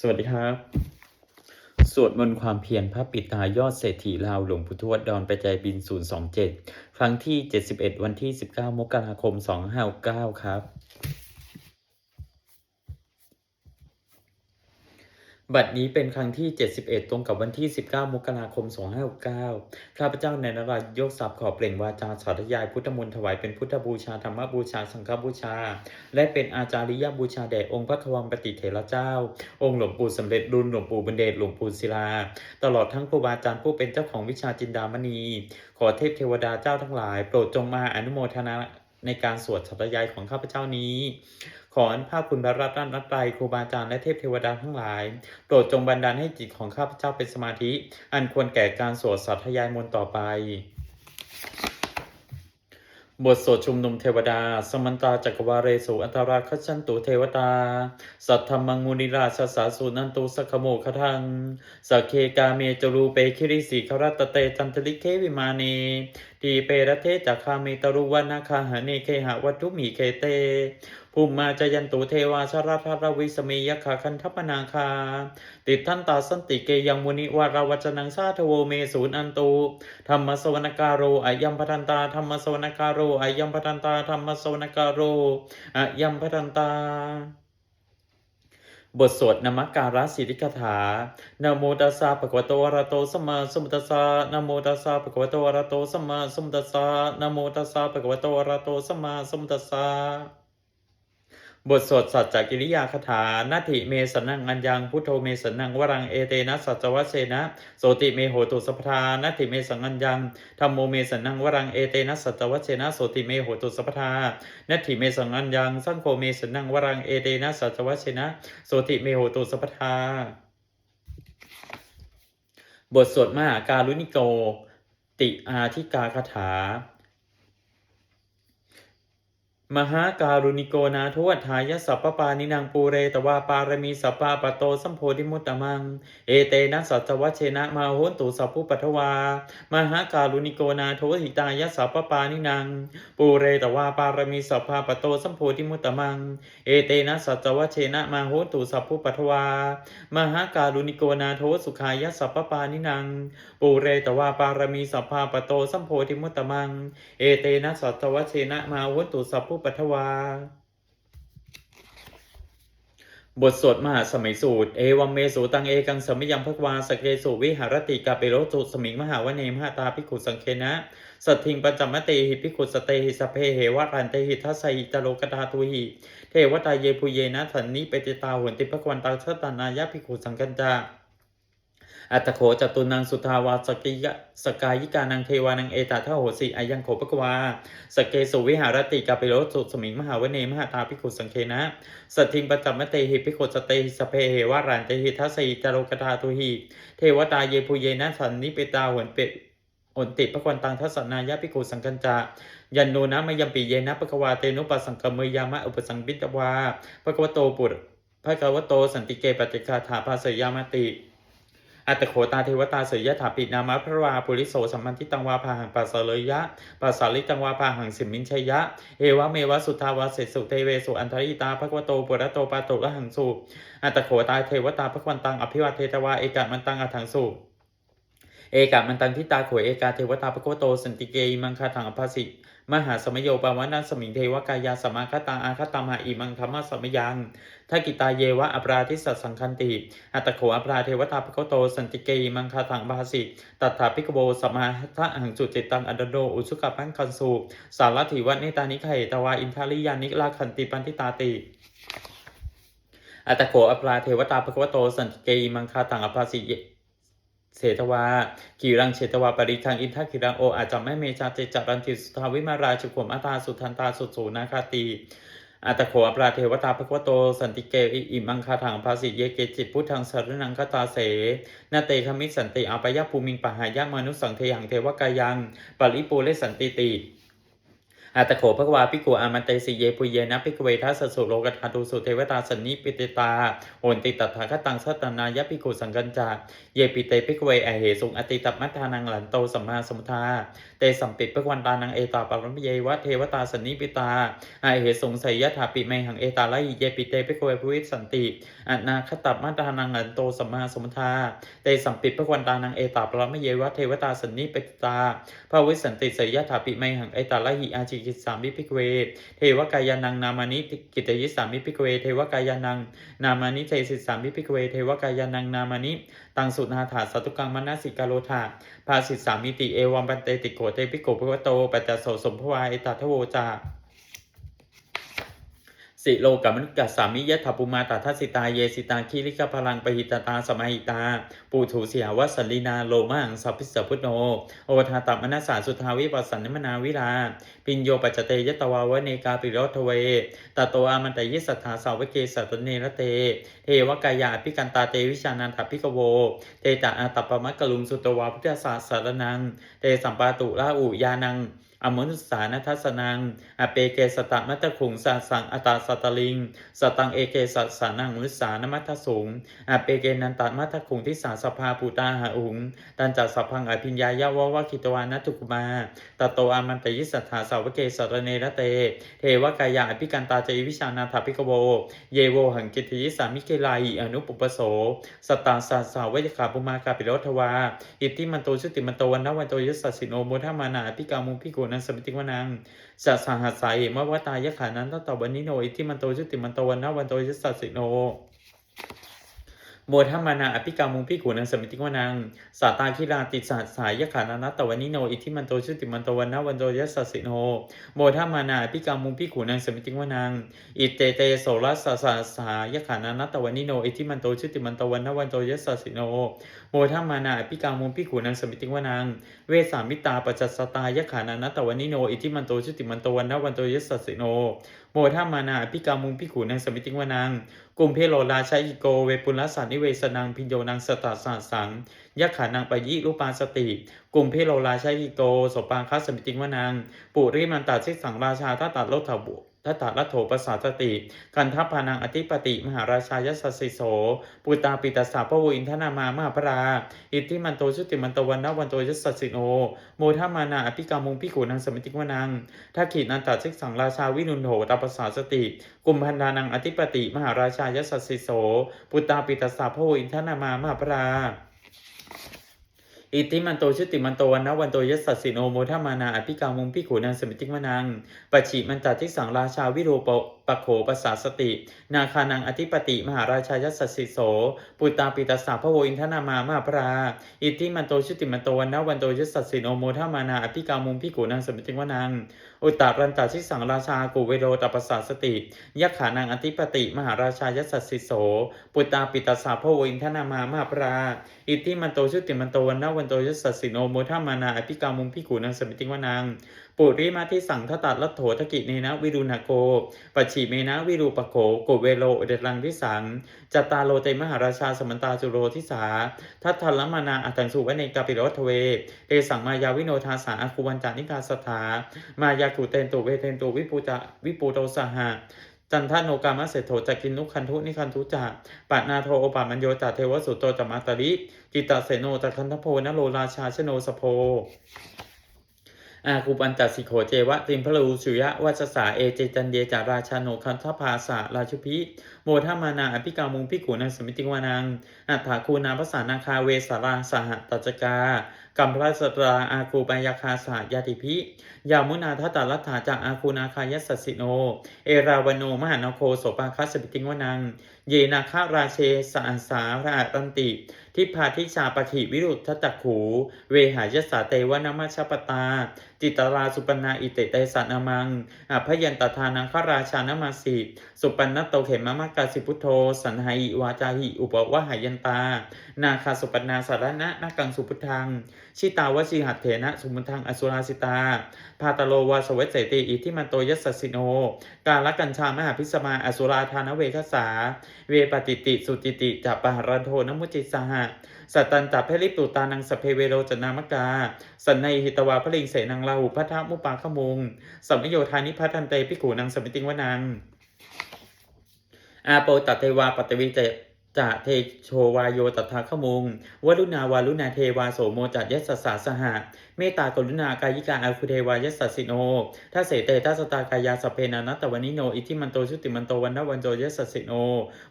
สวัสดีครับ สวดมนต์ความเพียรพระปิตายอดเศรษฐีลาวหลวงพุทวดดอนไปใจบิน 027 ครั้งที่ 71 วันที่ 19 มกราคม 2569 ครับ บัดนี้เป็นครั้งที่ 71 ตรงกับวันที่ 19 มกราคม 2569 ข้าพเจ้าในนราธิยกศัพท์ขอเปล่งวาจาสาธยายพุทธมนต์ถวายเป็นพุทธบูชาธรรมบูชาสังฆบูชา และเป็นอาจาริยบูชาแด่องค์พระควังปฏิเถระเจ้า องค์หลวงปู่สำเร็จรุ่นหลวงปู่บรรเดชหลวงปู่ศิลา ตลอดทั้งครูบาอาจารย์ผู้เป็นเจ้าของวิชาจินดามณี ขอเทพเทวดาเจ้าทั้งหลาย โปรดจงมาอนุโมทนาในการสวดสัตยายของข้าพเจ้านี้ ขออันภาพคุณพระรัตนตรัยครูบาอาจารย์และเทพเทวดาทั้งหลาย โปรดจงบันดาลให้จิตของข้าพเจ้าเป็นสมาธิ อันควรแก่การสวดสัตยายมนต์ต่อไปบทสวดชุมนุมเทวดา สมันตาจักวาเรสุอันตราคชันตุเทวตา สัทธรรมังมุนิราชสาสุนันตุสขโมคทังสเคกาเมจรูเปคิริสีครัตเตจันทลิเควิมาเนทีเปรเทจักคาเมตรุวันนาคาหเนเคหะวัตุมีเคเต ภูมิมาจยันตุเทวาชราธารวิสเมยขาคันทัปนาคา ติดท่านตาสันติเกยังมุนิวาราวจนังสาทโวเมสูนอันตุธรรมสวนการโรอายัมพัทันตาธรรมสวนการโรอายัมพัทันตาธรรมสวนการโรอายัมพัทันตาบทสวดนมักการะสิริกถานะโมตัสสะภะคะวะโตอะระโตสัมมาสัมพุทธัสสะนะโมตัสสะภะคะวะโตอะระโตสัมมาสัมพุทธัสสะนะโมตัสสะภะคะวะโตอะระโตสัมมาสัมพุทธัสสะ บทสวดสัจจกิริยาคาถานาทิเมสนังอัญญังพุทโธเมสนังวรังเอเตนะสัจวัชเชนะโสติเมโหตุสัพพทานาทิเมสังอัญญังธรรมโมเมสนังวรังเอเตนะสัจวัชเชนะโสติเมโหตุสัพพทานาทิเมสังอัญญังสังโฆเมสนังวรังเอเตนะสัจวัชเชนะโสติเมโหตุสัพพทา บทสวดมหาการุณิโก ติอาธิกาคาถา มหาการุณิโกนาทวทายสัพพปานินางปูเรตวาปารมีสัพพาปโตสัมโพธิมุตตมัง เอเตนะสัจวัชเชนะมาโหนตุสัพพุปัทวามหาการุณิโกนาโทหิตายสัพพปานินางปูเรตวาปารมีสัพพาปโตสัมโพธิมุตตมัง เอเตนะสัจวัชเชนะมาโหนตุสัพพุปัทวามหาการุณิโกนาโทสุขายสัพพปานินางปูเรตวาปารมีสัพพาปโตสัมโพธิมุตตมัง เอเตนะสัตวเชนะมาวุตุสัพพุปัทวา บทสวดมหาสมัยสูตร เอวัมเมสูตังเอกังสมิยังภควาสเกสุวิหารติกาเปโรจุสมิงมหาวเนมหาตาภิขุสังเคนะสัทธิงปัญจมเตหิภิขุสเตหิสเพเหวะรันเตหิทัสหิตโลกตาตุหิเทวตาเยปุเยนะสันนิเปติตาหวนติภควันตาชตานายะภิขุสังกันจา อัตโขจตุนังสุทาวาสกิยะสกายิกานังเทวานังเอตาทโหสิอายังโขปกวาสเกสุวิหารติกาเปโรสุสมิงมหาวเนมหาตาภิขุสังเคนะสัทธิงปัจจมเตหิภิขุสเตหิสเพเหวารันเตหิทัสสิจโรกตาตุหิเทวตาเยภูเยนะสันนิเปตาหวนเปหนติพระควันตังทัสสนายะภิกขุสังกัญจายันโนนะมยัมปิเยนะปะกวาเตนุปัสสังกมยามะอุปสังบิตวาปะกวโตปุรพระกวโตสันติเกปฏิคาถาภาสยามติ อัตโขตาเทวตาเสยยะถาปินามะพระวาปุริโสสัมมันทิตังวาพาหังปัสสเลยยะปัสสาลิตังวาพาหังสิมินชยะ เอวะเมวะสุทาวาเสสุเทเวสุอันทริตาภควโตปุระโตปาโตละหังสุอัตโขตาเทวตาภควันตังอภิวาเทตวาเอกะมันตังอัถังสุเอกะมันตังทิตาโขเอกาเทวตาภควโตสันติเกอิมังคาถังอภาสิ มหาสมโยปาวนัสมิงเทวกายาสมาคตาอาคตามหาอิมังธรรมะสมยังทักิตาเยวะอปราทิสัสังคันติอัตโขอปราเทวตาภคโตสันติเกมังคาถังบาสิตัตถาพิกโบสมาทะหังจุจิตตังอันดโนอุสุกพังคันสูสารถิวัตเนตานิไขตวาอินทาริยานิลาคันติปันติตาติอัตโขอปราเทวตาภควโตสันติเกมังคาถังอภาสิ เสทวากีรังเชตวาปริทังอินทกิรังโออาจจะไม่เมชาเจจารันติสุทาวิมาราชุขมอัตาสุทันตาสุสูนาคาตีอัตโขอปราเทวตาภควโตสันติเกอิอิมังคาถังภาสิเยเกจิตพุทธังสรนังคตาเสนาเตคมิสันติอาปยภูมิงปหายะมนุสังเทยังเทวกายังปริปูเลสันติติ อาตโขภควาภิกุอามันเตสิเยปุเยนะภิกเวทัสสสุโลกธาตุสุเทวตาสนนิปิตตาโหนติตถาคตังสัตนายะภิกุสังกัญจาเยปิเตภิกเวอเหสุงอติตัมมัทานังหลันโตสัมมาสมุทาเตสัมปิภควันตานังเอตาปรมเยวะเทวตาสนนิปิตาอเหสุงไสยถาปิเมหังเอตาลหิเยปิเตภิกเวภูวิสันติอนาคตัมมัทานังหลันโตสัมมาสมุทาเตสัมปิภควันตานังเอตาปรมเยวะเทวตาสนนิปิตาภวิสันติไสยถาปิเมหังเอตาลหิอาจิกิจสามิภิกขเว เทวกายานังนามานิกิตยิสามิพิกเว เทวกายานังนามานิเจสิสามิพิกเว เทวกายานังนามานิ ตังสุนาถาสตุกังมนาสิกาโลธาภาสิสามิติเอวัมปันเตติโกเตปิโกภวโตปัจจโสสมภวาเอตาทโวจา สิโลกัมนุกัสสามิยะถปุมาตาทัสิตาเยสิตาคิริกพลังปหิตตาสมัยตา ปูถูเสียวัสลีนาโลมังสัพพิสสพุทโนโอทาตัมมนัสสาสุทาวิปัสสันนิมนาวิราปิญโยปัจเตยตวาวเนกาปิโรทเวตโตอามันตยิสัทธาสาวเกสัตเนระเต เทวกายาปิกันตาเตวิชานันทพิกโว เตตะอาตปปมักกลุงสุตวาพุทธศาสารนัง เตสัมปาตุลาอุยานัง อมนุสสานัทสนัง อเปเกสตะมัตตะขุงสาสังอตาสตลิง สตังเอเกสัสสานังมุสานมัทสุงอเปเกนันตมัทธขุงทิสาสภาปูตาหาอุง ตันจัสสพังอภิญญายาววะคิตวานัตถุกุมาตโตอามันตยิสัทธาสาวเกสรเนระเต เทวกายาอภิกันตาเจวิชานาถภิกโว เยโวหังกิติยิสามิเกลาอิอนุปุปโสสตตาสาสาวเวขาปุมากาปิโรทวา อิทธิมันโตชุติมันโตวันนวันโตยสัสสิโนโมทมานาอภิกามุพิโกนัสมิติวนังสัสสหัสสายมวตายะขานั้นตตวันนี้โนอิทธิมันโตชุติมันโตวันนวันโตยสสสิโน โมทัมานาอภิกามุงพิขุนังสมิติวนังสาตาคิราติสาสายขานานัตตวันิโนอิทิมันโตชุติมันโตวันนวันโตยสสสิโนโมทัมานาอภิกามุงพิขุนังสมิติวนังอิเตเตโสรัสสาสายขานานัตตวันิโนอิทิมันโตชุติมันโตวันนวันโตยสสสิโนโมทัมานาอภิกามุงพิขุนังสมิติวนังเวสามิตาปัจจสตายขานานัตตวันิโนอิทิมันโตชุติมันโตวันนวันโตยสสสิโน โมทัมมานาพิกามุงพิขุนังสมิติวนังกุมเพโลราชาอิโกเวปุลสานิเวสนังพิญโยนังสตัสสาสังยักขานังปยิรูปาสติกุมเพโลราชาอิโกสปางคัสสมิติวนังปุริมันตาชิสังราชาทัตตาโลถบุ ทัตตาลัโถปสาสติ กันทัพพานังอธิปติ มหาราชายสสสิโสปุตตาปิตาสาพวอินทนามามหาพราอิทธิมันโตชุติมันโตวันนวันโตยสสสิโนโมทัมมานาอภิกามุงพิขุนังสมิติวนังทักขินันตาชิสังราชาวินุนโถตาปสาสติ กุมพันดานังอธิปติ มหาราชายสสสิโสปุตตาปิตาสาพวอินทนามามหาพรา อิติมันโตชุติมันโตวันนวันโตยสสสิโนโมทมานาอภิกามุงพิขุนังสมิติมนังปัจฉิมันตาทิสังราชาวิโรป ปะโขปสาสติ นาคานังอธิปติ มหาราชายสสสิโส ปุตตาปิตาสาพระโวอินทนามามหาพรา อิทธิมันโตชุติมันโตวันนวันโตยสสสิโนโมทัมานาอภิกามุงพิขุนังสมิติวนัง อุตตารันตาทิสังราชากุเวโรตปสาสติ ยักขานังอธิปติ มหาราชายสสสิโส ปุตตาปิตาสาพระโวอินทนามามหาพรา อิทธิมันโตชุติมันโตวันนวันโตยสสสิโนโมทัมานาอภิกามุงพิขุนังสมิติวนัง ปุริมาทิสังทตัดลัทโถทกิเนนะวิรุณโกปัจฉิเมนะวิรูปโขโกเวโลเอเดรังทิสังจัตตาโลเตมหาราชาสมันตาจุโรทิสาทัตทัลลมานาอัตังสุวเนกาปิโรทเวเตสังมายาวิโนทาสาอาคุวันจานิกาสถามายากุเตนตุเวเทนตุวิปูจาวิปูโตสหะจันทโนกามะเสโถจักกินนุคันทุนิคันทุจาปะนาโทโอปามัญโยจาเทวสุโตจมาตริกิตาเสโนจัคันทโพนโลราชาชโนสโพ อาคูปัญจสิโขเจวะติมพลูสุยะวัชสาเอเจจันเยจาราชาโนคันทภาสาราชุพิโมทามานาอภิกามุงพิกุนังสมิติวานังอัฏฐาคูนาภาษานาคาเวสาราสหตัจกากัมพระสตราอาคูปยาคาสายาติพิยามุนาทัตตาลัตถาจากอาคูนาคายสสสิโน เอราวโนมหานโคโสปาคัสสมิติวานัง เยนาคาราเชสาสาราตันติ ทิพาทิชาปขิวิรุทธจักขู เวหายสาเตวนามชปตา จิตราสุปนาอิเตเตสันามังอภยันตทานังขราชานามาสิสุปันนโตเขมมะกาสิพุทโธ สันหายิวาจาหิอุปวะหายันตา นาคาสุปนาสารณะนากังสุพุทธัง ชิตาวชิหัตเถนะสุมุทังอสุราสิตา พาตโลวาสเวสเสติอิทิมันโตยัสสิโน กาลกัญชามหาพิสมาอสุราธานเวคสา เวปฏิติสุติติจัปปหรันโทนมุจิสหะสัตตันตัเพลิปุตานังสเพเวโรจนามกา สันในหิตวาพลิงเสนังลาหุพัทธมุปาขมุงสัมมโยธานิพัทันเตพิขูนังสมิติงวนังอาโปตเทวาปตวิเจ จะเทโชวายโยตถาขมุงวรุณาวารุณาเทวาโสโมจัดยัสสาสหะ เมตตากรุณากายิกาอาคุเทวายัสสสิโนทัสเสเตทัสตากายาสเพนานัตตวนิโน อิทิมันโตชุติมันโตวันนวันโจยัสสสิโน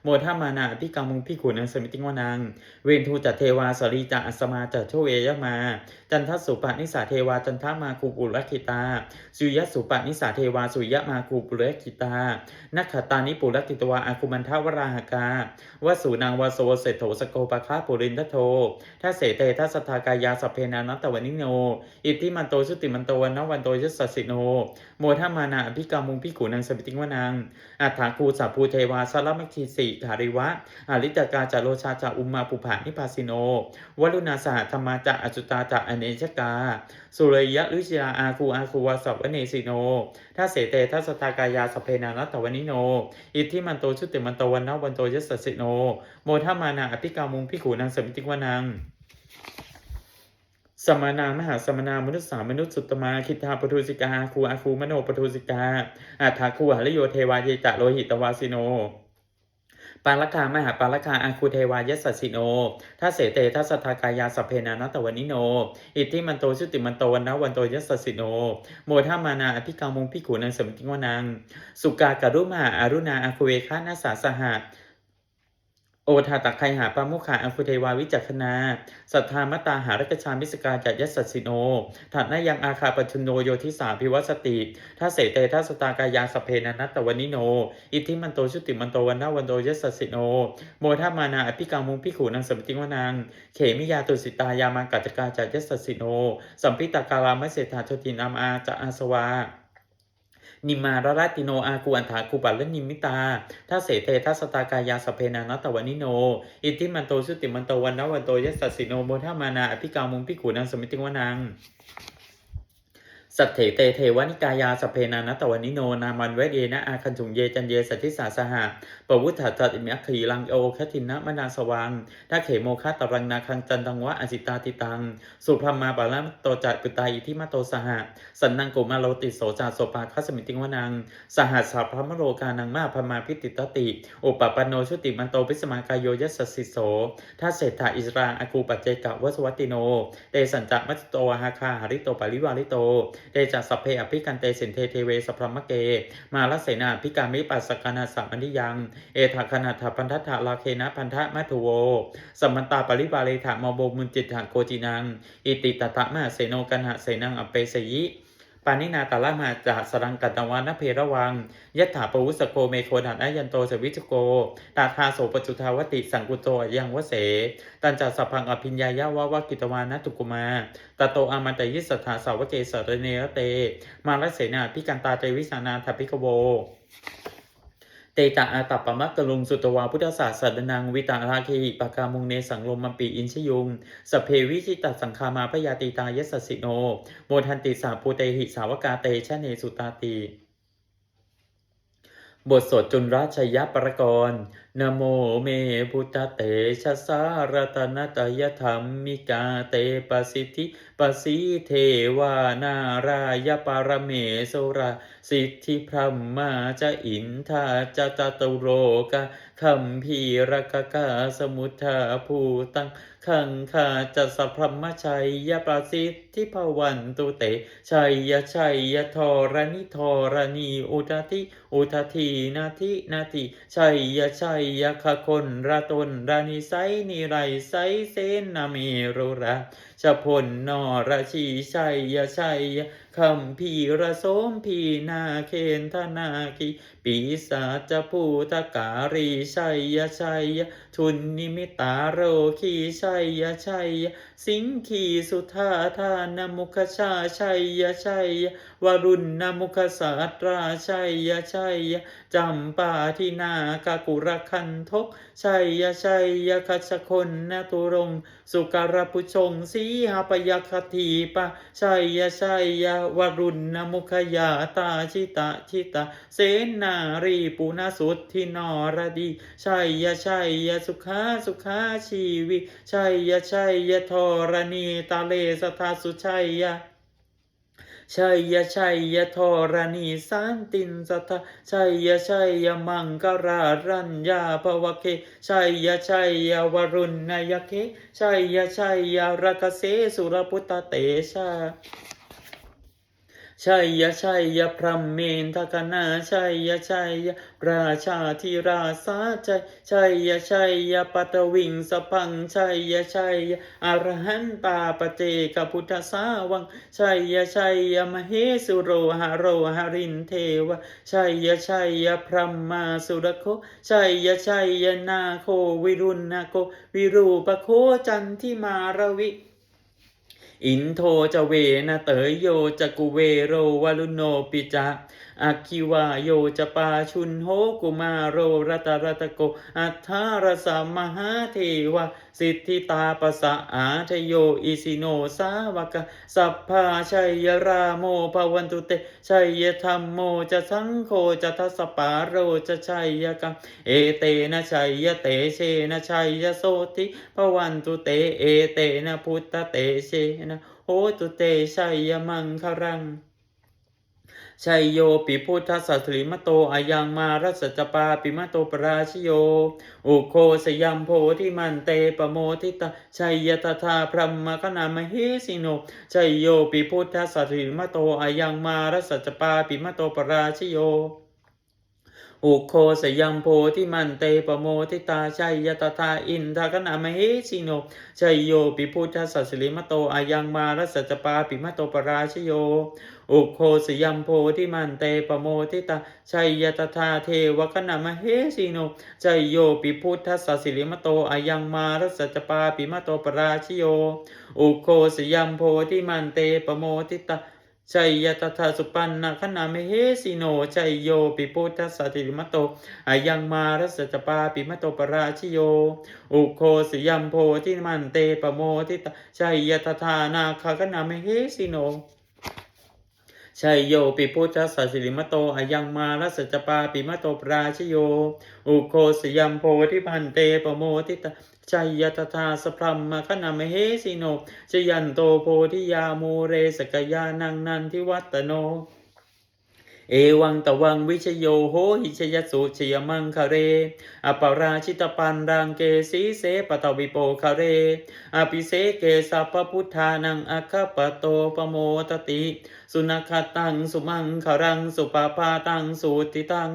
โมทามานาพิกามุงพิขุนังสมิติงวนัง เวนทูจัตเทวาสรีจัสมาจัตโชเวยมา จันทสุปนิสาเทวาจันทมาคูปุรคิตา สุยสุปนิสาเทวาสุยมาคูปุรคิตา นักขตานิปุรกิตวาอาคุมันทวราหกาวสูนางวาโสเศโถสโกปะคาปุรินทโททัสเสเตทัสสทากายาสเพนานัตตวนิโนอิทธิมันโตชุติมันโตวันนวันโตยัสสสิโน โมทามานาอภิกามุงพิขูนังสมิติงวนัง อัฏฐาคูสัพภูเทวาสารมัคคีสิขาริวะอาริตกาจาโรชาจาอุมมาปุผานิพาสิโน วรุณาสหธรรมาจะอจุตาจะอเนชกา สุเรยะลุชยาอาคูอาคูวาสัพวเนสิโนทัสเสเตทัสสตากายาสเพนานัตตวนิโน อิทธิมันโตชุติมันโตวันนวันโตยัสสสิโน โมทามานาอภิกามุงพิขูนังสมิติงวนัง สมานามหาสมนามนุษย์สามนุษย์สุตมา คิทาปทุสิกาคูอาคูมโนปทุสิกาอัฏฐาคูหริโยเทวาเยตะโลหิตวาสิโนปาลกามหาปาลกาอาคูเทวายัสสสิโนทัสเสเตทัสทากายาสพเพนานัตตวนิโน อิทธิมันโตชุติมันโตวันนวันโตยัสสสิโน โมทามานาอภิกามุงพิขูนังสมติงวนัง สุกากรุมาอารุณาอาคุเวคานาสาสหะ โอทาตักไคหาปามุขาอังคุเทวาวิจักขณาสัทธามตาหารกชามิสกาจัยัสสสิโนถัดนายังอาคาปชุนโนโยทิสาพิวัสติทัสเสเตทัสตากายาสเพนันัตตวนิโน อิทธิมันโตชุติมันโตวันนาวันโตยัสสสิโน โมทามานาอภิกามุงพิขูนังสมติวนัง เขมิยาตุสิตายามากัจกาจัยัสสสิโน สัมพิตากาลามเสถาโชตินามอาจะอาสวา นิมาราราติโนอากูอันถาคูปัลและนิมิตาถ้าเสเททัสสตากายาสเพนานัตตวนิโน อิทิมันโตสุติมันโตวันนวันโตยัสสสิโนโมทามานาอภิกามุงพิขุนังสมิติงวนังสัตเถเตเทวนิกายาสเพนานัตตวนิโนนามันเวเยนะอาคันถุงเยจันเยสัทธิสาสหะปวุฒาจัตอิมัคขีลังโอคทินนะมนาสวังทักเขโมคะตรังนาคังจันตังวะอสิตาติตัง สุพรมมาบาลัมโตจัดปุตาอิทิมาโตสหะสันนังโกมาโลติโสจาโสปาคัสมิติงวนัง สหัสสาพรมโรกานังมาพมาพิติตติอุปปปโนชุติมันโตพิสมากายโยยัสสิโสทัสเศรษฐาอิสราอากูปัจเจกะวสวัติโนเตสัญจักมัจโตวาหาคาหาริโตปาริวาริโตเตจัสสพเพอภิกันเตสินเทเทเวสพรมเก มาลเสนาพิกามิปัสสกานาสัมมนิยังเอถาคณาถาพันธะลาเคนะพันธะมัทุโวสัมมันตาปริวาเลถามโบมุนจิตถาโกจินัง อิติตตะมหาเสโนกันหะเสนังอเปสยิปานินาตาลามาจาสรังกัตตวานเพระวังยัตถาปวุสโกเมโคดันอยันโตสวิจโก ตาทาโสปจุทาวติสังกุโตยังวเส ตันจัสสพังอภิญญายาวาวกิตวานตุกุมาตโตอามันตยิสถาสาวเกสรเนรเต มาลเสนาพิกันตาเตวิสานาทัพพิกโว เตตะอาตัปปะมะกะลุงสุตวาพุทธศาสสดนังวิตาราเคหิปากามุงเนสังลมมัมปีอินชยุงสเพวิชิตตสังคามาพยาติตายสสิโน โมทันติสาภูเตหิสาวกาเตชะเนสุตาตีบทสดจุนราชยประกรณ์ นโมเมพุทธเตชะสารตนตยธรรมมิกาเตปสิทธิปสิเทวานารายปารเมโสราสิทธิพรหมาจะอินทาจะตตุโรกะคัมพีรกกาสมุทธาภูตังขังคาจะสัพพมชัยยประสิทธิภวันตุเตชัยยชัยยทรณิทรณีอุทธิอุทธีนาทินาทิชัยยชัยยคคนระตนรานิไซนิไรไซเซนามโรระชพลนอราชีชัยยชัยคัมพีระโสมพีนาเคนธนาคีปีศาจภูตการีชัยยชัยทุนนิมิตาโรคีชัยยชัยสิงคีสุธาธานมุขชาชัยยชัยวรุณนมุขสาตราชัยยชัยยจำปาทินากากุรคันทกชัยยะชัยยะคัชคนนะตุรงสุการปุชงสีหาปยคทีปะชัยยะชัยยะวรุณนมุขยาตาชิตะชิตะเสนารีปุณสุทธินรดีชัยยะชัยยะสุขาสุขาชีวิชัยยะชัยยะธรณีตาเลสทาสุชัยยะ ชัยยะชัยยะธรณีสันตินสัทธาชัยยะชัยยะมังกรารัญญาภวเคชัยยะชัยยะวรุณนยเคชัยยะชัยยะรกเสสุรพุตตเตชา ชัยยะชัยยะพรหมเมนทกนาชัยยะชัยยะราชาธิราสาชัยชัยยะชัยยะปัตวิงสพังชัยยะชัยยะอรหันตาปเจกพุทธสาวังชัยยะชัยยะมเหสุโรหะโรหรินเทวะชัยยะชัยยะพรหมาสุรโคชัยยะชัยยะนาโควิรุณนาโควิรูปโคจันทิมารวิ อินโทจะเวนะเตยโยจะกุเวโรวาลุโนปิจะ อาคิวาโยจะปาชุนโหกุมาโรรัตรัตโก อัทธารสามหาเทวะ สิทธิตาปะสะอาทโย อิสิโนสาวกะสัพพาชัยยราโมภวันตุเต ชัยธรรมโมจะสังโฆจะทัสปาโรจะชัยยกังเอเตนะชัยเตเชนะชัยยโสติภวันตุเต เอเตนะพุทธเตเชนะโหตุเตชัยยมังครัง ชัยโยปิพุทธสัสริมโตอายังมารัสจปาปิมโตปราชโย อุโคสยัมโพธิมันเตปโมทิตาชัยยตถาพรหมคณามเหสิโนชัยโยปิพุทธสัสริมโตอายังมารัสจปาปิมโตปราชโยอุโคสยัมโพธิมันเตปโมทิตาชัยยตถาอินทากนามเหสิโนชัยโยปิพุทธสัสริมโตอายังมารัสจปาปิมโตปราชโย อุโคสยัมโพธิมันเตปโมทิตาชัยยตถาเทวคณามเหสิโนชัยโยปิพุทธสัสสิริมโตอายังมารัสจปาปิมโตปราชิโย อุโคสยัมโพธิมันเตปโมทิตาชัยยตถาสุปันนาคณามเหสิโนชัยโยปิพุทธสัสสิริมโตอายังมารัสจปาปิมโตปราชิโยอุโคสยัมโพธิมันเตปโมทิตาชัยยตถานาคคณามเหสิโน ชัยโยปิพุทธสัสสิริมโตอายังมารัสจปาปิมโตปราชโย อุโคสยัมโพธิพันเตปโมทิตาชัยยตถาสพรัมมคณามเหสิโนชยันโตโพธิยามูเรสกยานังนันทิวัตโน เอวังตะวังวิชโยโหหิชยสุชยมังคะเรอปราชิตปันรังเกสีเสปตวิโปคะเรอภิเสเกสัพพพุทธานังอัคปโตปโมตติ สุนัขตังสุมังคารังสุปาปาตังสุติตัง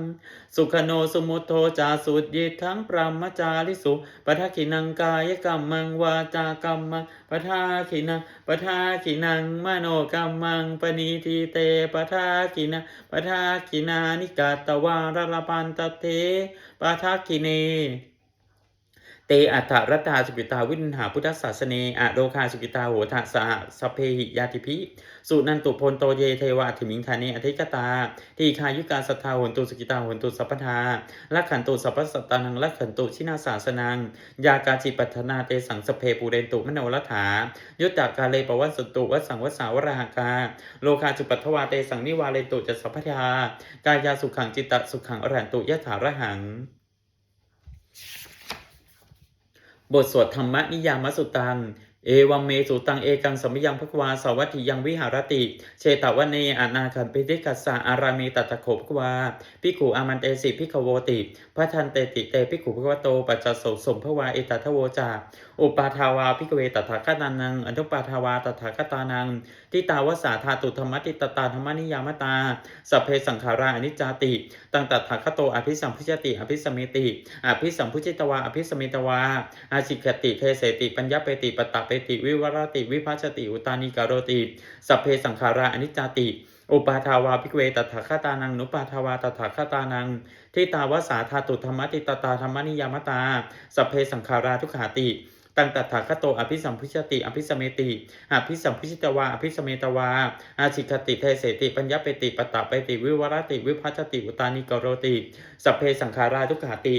สุขโนสมุทโธจาสุดยิทั้งปรามจาริสุปทขินังกายกรรมังวาจากรรมังปทาขินังปทาขินังมโนกรรมังปณีทีเตปทาขินังปทาขินานิกาตวารลปันตเทปทาขิเน เตอัฏฐรัตตาสุกิตาวินหาพุทธศาสเนอะโรคาสุกิตาโหทะสหสเพหิยาติพิสุนันตุพลโตเยเทวะถิมิงคาเนอธิกตาทีคายุกาสัทธาหนตุสุกิตาหนตุสัพพทาลักขันตุสัพพสัตตานังลักขันตุชินาสาสนังยากาจิปัฒนาเตสังสเพปูเรนตุมโนรัฐายุตตากาเลปวัสสตุวัสังวสาวราหกา โลคาจุปัทวาเตสังนิวาเลตุจะสัพพทากายาสุขังจิตตสุขังอรันตุยะถาระหัง บทสวดธรรมนิยามสุตัง เอวังเมสุตังเอกังสมยังภควาสวัตถิยังวิหารติ เชตวันเนอนาคันปิติกัสสะอารามีตัตะโขภควาพิขูอามันเตสิพิขโวติพระทันเตติเตพิกขุภควโตปัจจโสสมภวาเอตัทโวจาอุปาทาวาพิกเวตถาคตานังอนุปาทาวาตถาคตานัง ทิตาวสาธาตุธรรมติตตาธรรมนิยามตาสัพเพสังขาราอนิจจาติ ตังตัตถาคโตอภิสัมพุชติ อภิสมิติ อภิสัมพุจิตวา อภิสมิตวา อาชิกติเทเสติ ปัญญาเปติปตะเปติ วิวรติ วิภัชติ อุตานิการโรติ สัพเพสังขาราอนิจจาติอุปาทาวาพิกเวตถาคตานัง นุปาทาวาตถาคตานัง ทิตาวสาธาตุธรรมติตตาธรรมนิยามตา สัพเพสังขาราทุขาติ ตังตัถาคโตอภิสัมพุชติ อภิสเมติอภิสัมพุชิตวาอภิสเมตวา อาชิคติเทเสติปัญญาเปติปตะเปติ วิวรติ วิภัชติอุตานิกโรติ สัพเพสังขาราทุกขาติ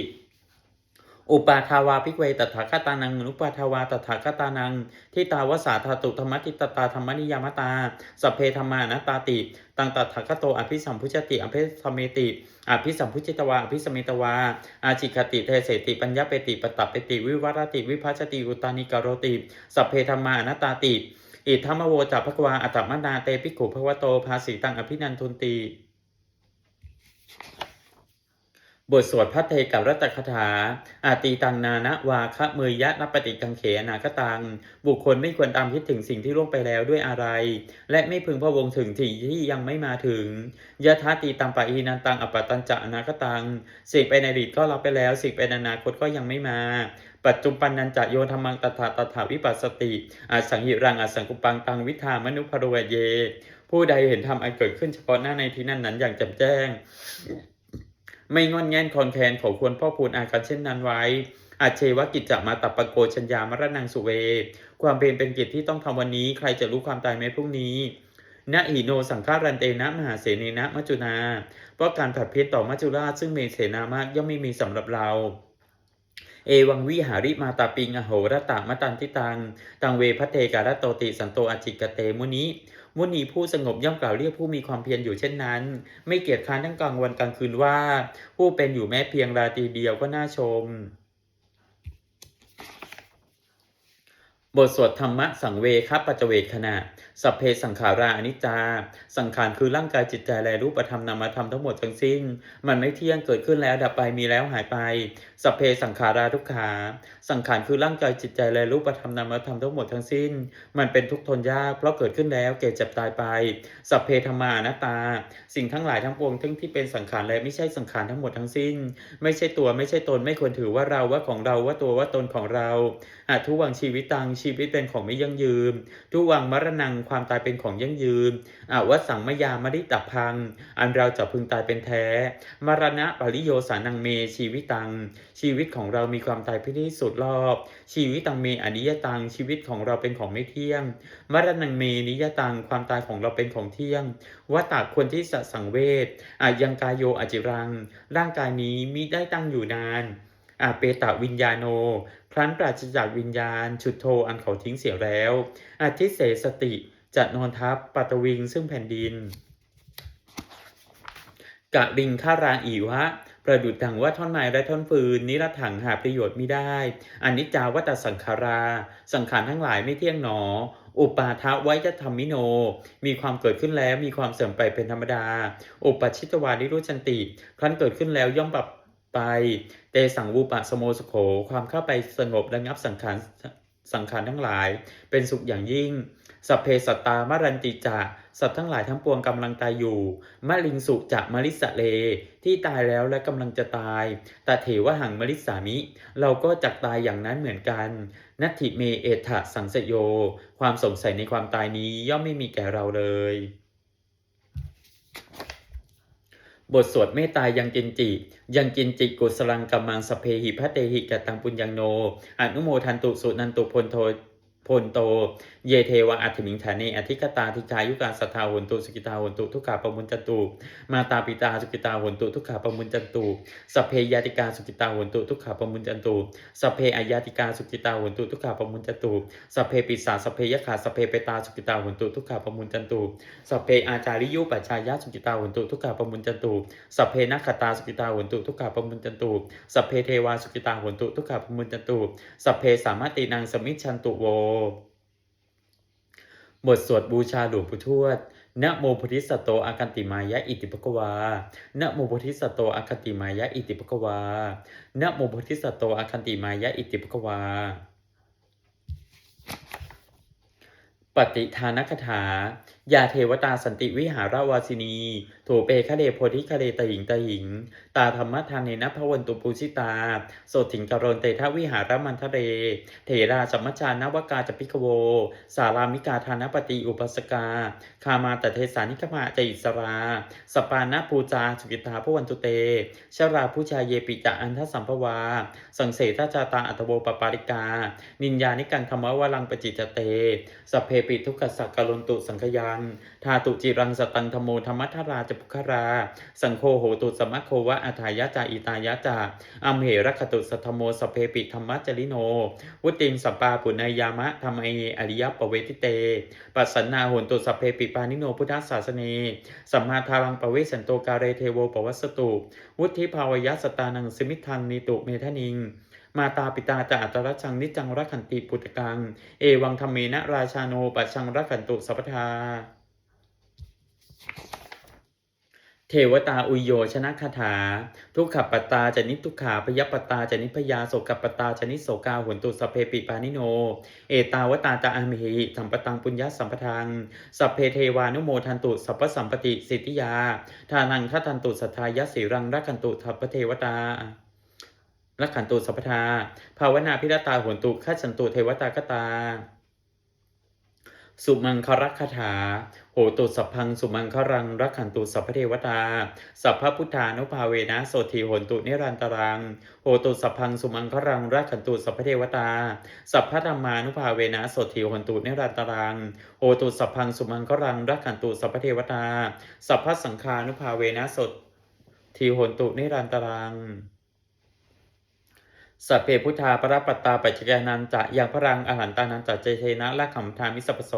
อุปาทาวาพิกเวตถาคตานังอนุปาทาวาตถาคตานังทิตาวสาธาตุธรรมติตตาธรรมนิยามตาสพเพธรรมานาตาติตังตถาคโตอภิสัมพุชติอภิสมเมติอภิสัมพุจิตวาอภิสมเมตวา อาจิคติเทเสติปัญญาเปติปตตปเปติวิวัรติวิภัชติอุตานิกโรติสัพเพธรรมานาตาติอิทัมมโวจัพพควาอัตมนาเตปิกขุภวโตภาสีตังอภินันทุนตี บทสวดพระเทกับรัตคถา อาตีตังนานะวาคะเมยยะนปฏิกังเขนาคตัง บุคคลไม่ควรตามคิดถึงสิ่งที่ล่วงไปแล้วด้วยอะไร และไม่พึงพะวงถึงสิ่งที่ยังไม่มาถึงยะทาตีตังปะอีนันตังอปตัญจะนาคตัง สิ่งไปในอดีตก็รับไปแล้ว สิ่งไปในอนาคตก็ยังไม่มาปัจจุบันนันจะโยธรรมังตถาตถาวิปัสสติอาสังหิรังอาสังกุปังตังวิธามนุภรวเย ผู้ใดเห็นธรรมอันเกิดขึ้นเฉพาะหน้าในที่นั้นนั้นอย่างแจ่มแจ้ง ไม่งอนแง่นคอนแคนขอควรพ่อพูนอาการเช่นนั้นไว้ อาเชวกิจจะมาตับปะโกชัญญามรณังสุเว ความเป็นเป็นกิจที่ต้องทำวันนี้ ใครจะรู้ความตายไหมพรุ่งนี้นะหิโนสังฆารันเตนะมหาเสนีนะมัจจุนาเพราะการผัดเพี้ยต่อมัจจุราชซึ่งเมเสนามากย่อมไม่มีสำหรับเราเอวังวิหาริมาตาปิงอโหรตามตันทิตัง ตังเวพเทการโตติสันโตอจิกเตมุนิ มุนีผู้สงบย่อมกล่าวเรียกผู้มีความเพียรอยู่เช่นนั้น ไม่เกียจค้านทั้งกลางวันกลางคืนว่า ผู้เป็นอยู่แม้เพียงราตรีเดียวก็น่าชมบทสวดธรรมะสังเวคปัจเจเวคขณะ สัพเพสังขาราอนิจจา สังขารคือร่างกายจิตใจและรูปธรรมนามธรรมทั้งหมดทั้งสิ้น มันไม่เที่ยงเกิดขึ้นแล้วดับไปมีแล้วหายไป สัพเพสังขาราทุกขา สังขารคือร่างกายจิตใจและรูปธรรมนามธรรมทั้งหมดทั้งสิ้น มันเป็นทุกทนยากเพราะเกิดขึ้นแล้วเกิดเจ็บตายไป สัพเพธรรมานัตตา สิ่งทั้งหลายทั้งปวงทั้งที่เป็นสังขารและไม่ใช่สังขารทั้งหมดทั้งสิ้น ไม่ใช่ตัวไม่ใช่ตนไม่ควรถือว่าเราว่าของเราว่าตัวว่าตนของเราอาทุวังชีวิตตังชีวิตเป็นของไม่ยั่งยืนทุวังมรณังความตายเป็นของยั่งยืนอาวสังมยามริตพัง อันเราจะพึงตายเป็นแท้ มรณะปริโยสานังเมชีวิตตัง ชีวิตของเรามีความตายพิที่สุดรอบ ชีวิตตังเมอนิยตัง ชีวิตของเราเป็นของไม่เที่ยง มรณังเมนิยตัง ความตายของเราเป็นของเที่ยงว่าตากควรที่จะสังเวชอายังกายโยอจิรัง ร่างกายนี้มิได้ตั้งอยู่นานอาเปตะวิญญาโน ครั้นปราศจากวิญญาณฉุดโทอันเขาทิ้งเสียแล้วอาทิเสสติ จะนอนทับปัตวิงซึ่งแผ่นดินกะลิงฆารางอีวะประดุดดังว่าท่อนไม้และท่อนฟืนนิรถังหาประโยชน์ไม่ได้อนิจจาวัตสังขารา สังขารทั้งหลายไม่เที่ยงหนอ อุปาทะไว้จะทำมิโน มีความเกิดขึ้นแล้วมีความเสื่อมไปเป็นธรรมดา อุปชิตวานิรุชันติ ครั้นเกิดขึ้นแล้วย่อมปรับไป เตสังวูปะสโมสโข ความเข้าไปสงบระงับสังขารสังขารทั้งหลาย เป็นสุขอย่างยิ่ง สัพเพสัตตามรันติจะสัตว์ทั้งหลายทั้งปวงกำลังตายอยู่มะลิงสุจะมะลิสะเล ที่ตายแล้วและกำลังจะตายตาเถวหังมะลิสามิ เราก็จักตายอย่างนั้นเหมือนกัน นัตถิเมเอถะสังสโย ความสงสัยในความตายนี้ย่อมไม่มีแก่เราเลยบทสวดเมตตายังจินจิ ยังจินจิกุสลังกัมมังสเพหิพะเตหิกตังปุญญังโน อนุโมทันตุสุนันตุพลโท พลโต เยเทวะอัติมิงฐานีอธิกตาธิกายุกาสัทธาหุนตุสุกิตาหุนตุทุกขาปมุญจตุ มาตาปิตาสุกิตาหุนตุทุกขาปมุญจันตุสัพเพยาติกาสุกิตาหุนตุทุกขาปมุญจันตุสัพเพอายาติกาสุกิตาหุนตุทุกขาปมุญจันตุสัพเพปิสาสัพเพยะขาสัพเพเปตาสุกิตาหุนตุทุกขาปมุญจันตุสัพเพอาจาริยุปัจจายะสุกิตาหุนตุทุกขาปมุญจันตุสัพเพนักขตาสุกิตาหุนตุทุกขาปมุญจันตุสัพเพเทวาสุกิตาหุนตุทุกขาปมุญจันตุสัพเพสามตินังสมิชันตุโวบทสวดบูชาหลวงปู่ทวดนะโมพุทธิสตโตอาคันติมายะอิติปกวานะโมพุทธิสตโตอาคันติมายะอิติปกวานะโมพุทธิสตโตอาคันติมายะอิติปกวา ปฏิทานคถายาเทวตาสันติวิหารวาสินี โถเปคะเลโพธิคะเลตหิงตหิง ตาธรรมทานเนนพวันตุปูชิตา โสถิงกรณเตทวิหารมันทะเรเถราสัมมจานวกาจปิกโว สารามิกาธานปฏิอุปสกา คามาตเทสานิกมาจอิสรา สปานาปูจาสุกิตาพวันตุเต ชราผู้ชายเยปิจะอันทสัมภวา สังเสทจาตาอัตโวปปาริกา นินยานิกังธรรมวลังปจิจเต สเพปิทุกขสักกะลนตุสังคยารัง ทาตุจิรังสตังธโมธรรมัทราจปุครา สังโฆโหตุสมมะโควะอาทายะจาอิตายะจาอัมเหรคตุสัทธโมสเพปิธรรมจริโน วุติงสปาปุณยามะธรรมเออริยปเวทิเต ปัสสนนาโหตุสเพปิปานิโนพุทธศาสเนสัมมาทารังปเวสันโตกาเรเทโวปวัสตุ วุธิภาวยสตานังสมิทังนิตุเมทนิง มาตาปิตาจะอัตรชังนิจังรักขันติปุตตกัง เอวังธรรมเมนะราชาโนปัชังรักขันตุสัพพทาเทวตาอุโยชนะคาถา ทุกขปตตาจะนิทุกขาพยปตตาจะนิพยาโสกปตตาจะนิโสกาหุนตุสเพปิปานิโน เอตาวตาตาอามหิสัมปตังปุญญาสัมปทังสัพเพเทวานุโมทันตุสัพพสัมปติสิทธิยาทานังทัตันตุสัทธายะสีรังรักขันตุทัพเทวตา รักขันตุสัพพทา ภาวนาพิรตาโหนตุขัฉันตุเทวตากตา สุมังครักคาถา โหตุสัพพังสุมังครัง รักขันตุสัพพเทวตา สัพพพุทธานุภาเวนะโสทีโหนตุนิรันตรัง โหตุสัพพังสุมังครัง รักขันตุสัพพเทวตา สัพพธรรมานุภาเวนะโสทีโหนตุนิรันตรัง โหตุสัพพังสุมังครัง รักขันตุสัพพเทวตา สัพพสังฆานุภาเวนะโสทีโหนตุนิรันตรัง สัพเพพุทธาปรปัตตาปัจจยานันจะยังพรังอหันตานันจะเจเทนะละขัมทามิสัพโส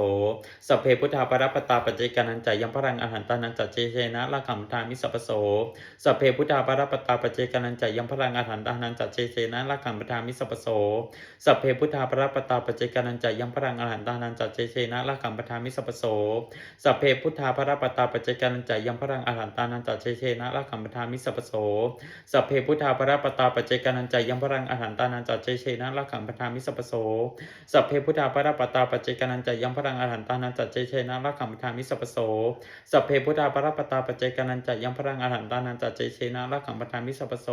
สัพเพพุทธาปรปัตตาปัจจยานันจะยังพรังอหันตานันจะเจเทนะละขัมทามิสัพโสสัพเพพุทธาปรปัตตาปัจจยานันจะยังพรังอหันตานันจะเจเทนะละขัมทามิสัพโสสัพเพพุทธาปรปัตตาปัจจยานันจะยังพรังอหันตานันจะเจเทนะละขัมทามิสัพโสสัพเพพุทธาปรปัตตาปัจจยานันจะยังพรังอหันตานันจะเจเทนะละขัมทามิสัพโสสัพเพพุทธาปรปัตตาปัจจกานันจายังพรังอาหารตานันจาเจเชนะละขังปทามิสัพโสสัพเพพุทธาปรปตตาปัจเจกนันจายังพรังอาหารตานันจาเจเชนะละขังปทามิสัพโสสัพเพพุทธาปรปตตาปัจเจกนันจายังพรังอาหารตานันจาเจเชนะละขังปทามิสัพโส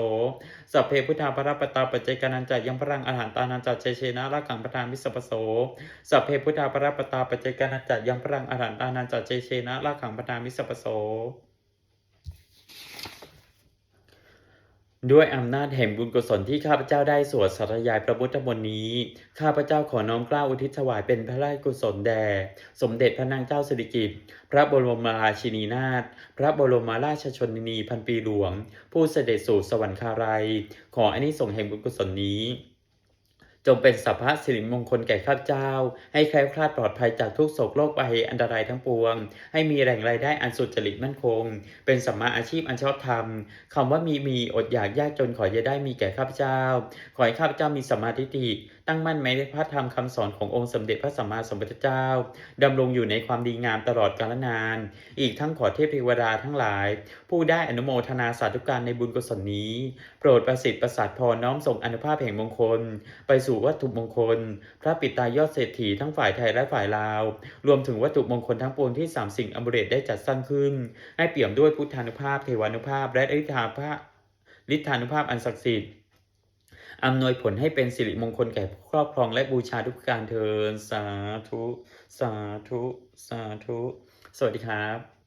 สัพเพพุทธาปรปตตาปัจเจกนันจายังพรังอาหารตานันจาเจเชนะละขังปทามิสัพโสสัพเพพุทธาปรปตตาปัจเจกนันจายังพรังอาหารตานันจาเจเชนะละขังปทามิสัพโส ด้วยอำนาจแห่งบุญกุศลที่ข้าพเจ้าได้สวดสาธยายพระพุทธมนต์นี้ ข้าพเจ้าขอน้อมกล้าอุทิศถวายเป็นพระราชกุศลแด่ สมเด็จพระนางเจ้าสิริกิติ์ พระบรมราชินีนาถ พระบรมราชชนนีพันปีหลวง ผู้เสด็จสู่สวรรคาลัย ขออันิสงส์แห่งบุญกุศลนี้ งเป็นสัพพะสิริมงคลแก่ข้าพเจ้า ให้แคล้วคลาดปลอดภัยจากทุกโศกโรคภัยอันตรายทั้งปวง ให้มีแหล่งรายได้อันสุจริตมั่นคง เป็นสัมมาอาชีพอันชอบธรรมคำว่ามีมีอดอยากยากจนขอจะได้มีแก่ข้าพเจ้า ขอให้ข้าพเจ้ามีสัมมาทิฏฐิตั้งมั่นในพระธรรมคำสอนขององค์สมเด็จพระสัมมาสัมพุทธเจ้าดำรงอยู่ในความดีงามตลอดกาลนาน อีกทั้งขอเทพเทวดาทั้งหลาย ผู้ได้อนุโมทนาสาธุการในบุญกุศลนี้ โปรดประสิทธิ์ประสาทพรน้อมส่งอนุภาพแห่งมงคล ไปสู่วัตถุมงคล พระปิตายอดเศรษฐีทั้งฝ่ายไทยและฝ่ายลาว รวมถึงวัตถุมงคลทั้งปวงที่สามสิ่งอมฤตได้จัดสร้างขึ้น ให้เปี่ยมด้วยพุทธานุภาพเทวานุภาพและฤทธานุภาพฤทธานุภาพอันศักดิ์สิทธิ์ อำนวยผลให้เป็นสิริมงคลแก่ผู้ครอบครองและบูชาทุกการเทินสาธุ สาธุ สาธุ สวัสดีครับ